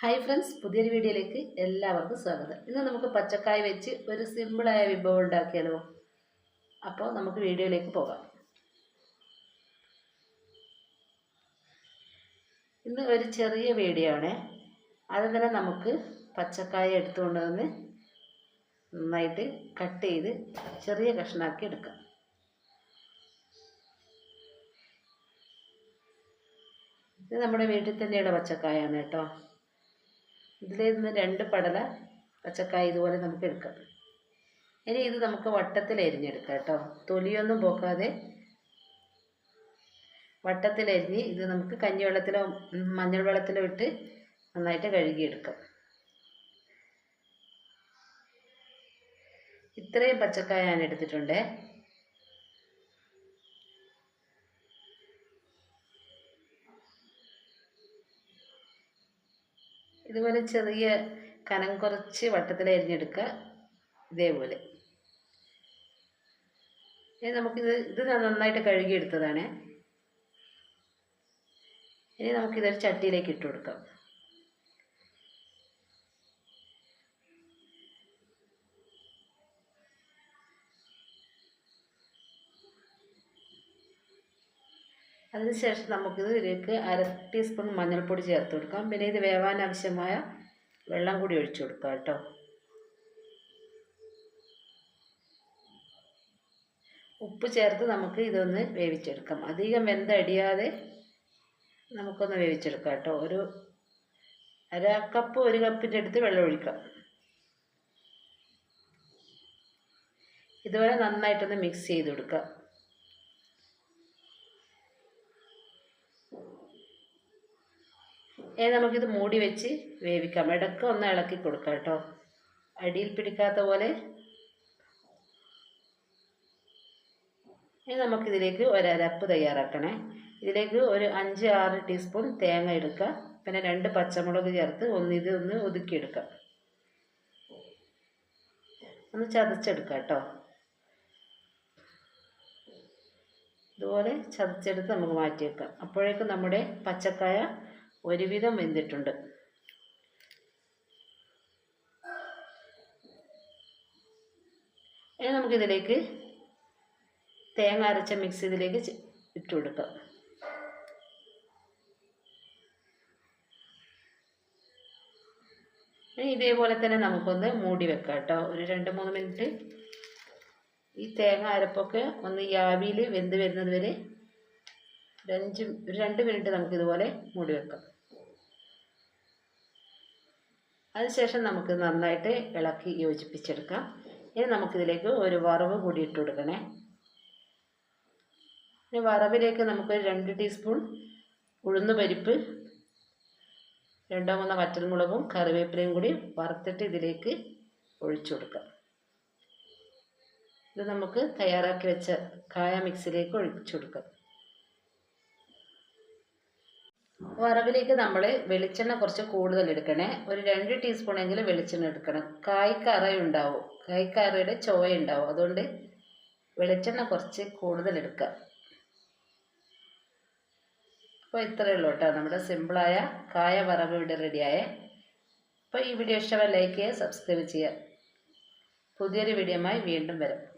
Hi friends പുതിയൊരു വീഡിയോയിലേക്ക് എല്ലാവർക്കും സ്വാഗതം. ഇന്ന് നമുക്ക് പച്ചക്കായ വെച്ച് ഒരു സിമ്പിളായ വിഭവം ഉണ്ടാക്കിയാലോ? അപ്പോൾ നമുക്ക് വീഡിയോയിലേക്ക് പോകാം. ഇന്ന് ഒരു ചെറിയ വീഡിയോ ആണ് അത് തന്നെ നമുക്ക് പച്ചക്കായ എടുത്തുകൊണ്ട് വന്ന് നന്നായിട്ട് കട്ട് ചെയ്ത് ചെറിയ കഷ്ണാക്കി എടുക്കാം. ഇത് നമ്മുടെ വീട്ടിൽ തന്നെയുള്ള പച്ചക്കായാണ് കേട്ടോ. ഇതിൽ നിന്ന് രണ്ട് പടല പച്ചക്കായ ഇതുപോലെ നമുക്ക് എടുക്കാം. ഇനി ഇത് നമുക്ക് വട്ടത്തിൽ എരിഞ്ഞെടുക്കാം കേട്ടോ. തൊലിയൊന്നും പോക്കാതെ വട്ടത്തിൽ അരിഞ്ഞ് ഇത് നമുക്ക് കഞ്ഞിവെള്ളത്തിലോ വെള്ളത്തിലോ മഞ്ഞൾ വെള്ളത്തിലോ ഇട്ട് നന്നായിട്ട് കഴുകിയെടുക്കാം. ഇത്രയും പച്ചക്കായ ഞാൻ എടുത്തിട്ടുണ്ട്. ഇതുപോലെ ചെറിയ കനം കുറച്ച് വട്ടത്തിൽ അരിഞ്ഞെടുക്കുക ഇതേപോലെ. ഇനി നമുക്കിത് ഇത് നന്നായിട്ട് കഴുകിയെടുത്തതാണ്. ഇനി നമുക്കിതൊരു ചട്ടിയിലേക്ക് ഇട്ട് കൊടുക്കാം അതിനുശേഷം നമുക്കിത് ഇതിലേക്ക് അര ടീസ്പൂൺ മഞ്ഞൾപ്പൊടി ചേർത്ത് കൊടുക്കാം. പിന്നെ ഇത് വേവാൻ ആവശ്യമായ വെള്ളം കൂടി ഒഴിച്ചു കൊടുക്കാം കേട്ടോ. ഉപ്പ് ചേർത്ത് നമുക്ക് ഇതൊന്ന് വേവിച്ചെടുക്കാം. അധികം വെന്തടിയാതെ നമുക്കൊന്ന് വേവിച്ചെടുക്കാം കേട്ടോ. ഒരു അര കപ്പ് ഒരു കപ്പിന്റെ അടുത്ത് വെള്ളം ഒഴിക്കാം. ഇതുവരെ നന്നായിട്ടൊന്ന് മിക്സ് ചെയ്ത് കൊടുക്കാം. ഇനി നമുക്കിത് മൂടി വെച്ച് വേവിക്കാം. ഇടയ്ക്ക് ഒന്ന് ഇളക്കി കൊടുക്കാം കേട്ടോ. അടിയിൽ പിടിക്കാത്ത പോലെ. ഇനി നമുക്കിതിലേക്ക് ഒരരപ്പ് തയ്യാറാക്കണേ. ഇതിലേക്ക് ഒരു അഞ്ച് ആറ് ടീസ്പൂൺ തേങ്ങ എടുക്കുക. പിന്നെ രണ്ട് പച്ചമുളക് ചേർത്ത് ഒന്ന് ഇത് ഒന്ന് ഒതുക്കിയെടുക്കാം. ഒന്ന് ചതച്ചെടുക്കാം കേട്ടോ. ഇതുപോലെ ചതച്ചെടുത്ത് നമുക്ക് മാറ്റി വെക്കാം അപ്പോഴേക്കും നമ്മുടെ പച്ചക്കായ ഒരുവിധം വെന്തിട്ടുണ്ട്. ഇനി നമുക്കിതിലേക്ക് തേങ്ങ അരച്ച മിക്സ് ഇതിലേക്ക് ഇട്ടു കൊടുക്കാം. ഇനി ഇതേപോലെ തന്നെ നമുക്കൊന്ന് മൂടി വെക്കാം കേട്ടോ. ഒരു രണ്ട് മൂന്ന് മിനിറ്റ് ഈ തേങ്ങ അരപ്പൊക്കെ ഒന്ന് ഈ ആവിയിൽ വെന്ത് വരുന്നത് വരെ ഒരു അഞ്ച് ഒരു രണ്ട് മിനിറ്റ് നമുക്ക് ഇതുപോലെ മൂടി വെക്കാം. അതിനുശേഷം നമുക്ക് നന്നായിട്ട് ഇളക്കി യോജിപ്പിച്ചെടുക്കാം. ഇനി നമുക്കിതിലേക്ക് ഒരു വറവ് കൂടി ഇട്ട് കൊടുക്കണേ. ഇനി വറവിലേക്ക് നമുക്ക് രണ്ട് ടീസ്പൂൺ ഉഴുന്ന് പരിപ്പ് രണ്ടോ മൂന്നോ വറ്റൽമുളകും കറിവേപ്പിലയും കൂടി വറുത്തിട്ട് ഇതിലേക്ക് ഒഴിച്ചു കൊടുക്കാം. ഇത് നമുക്ക് തയ്യാറാക്കി വെച്ച കായ മിക്സിലേക്ക് ഒഴിച്ചു കൊടുക്കാം. വറവിലേക്ക് നമ്മൾ വെളിച്ചെണ്ണ കുറച്ച് കൂടുതൽ എടുക്കണേ. ഒരു രണ്ട് ടീസ്പൂണെങ്കിലും വെളിച്ചെണ്ണ എടുക്കണം. കായ്ക്കറ ഉണ്ടാവും. കായ്ക്കറയുടെ ചോയ ഉണ്ടാവും. അതുകൊണ്ട് വെളിച്ചെണ്ണ കുറച്ച് കൂടുതൽ എടുക്കുക. അപ്പോൾ ഇത്രയേ ഉള്ളൂ കേട്ടോ. നമ്മുടെ സിമ്പിളായ കായ വറവ് ഇവിടെ റെഡിയായേ. അപ്പോൾ ഈ വീഡിയോ ഇഷ്ടമായി ലൈക്ക് ചെയ്യുക സബ്സ്ക്രൈബ് ചെയ്യുക. പുതിയൊരു വീഡിയോയുമായി വീണ്ടും വരാം.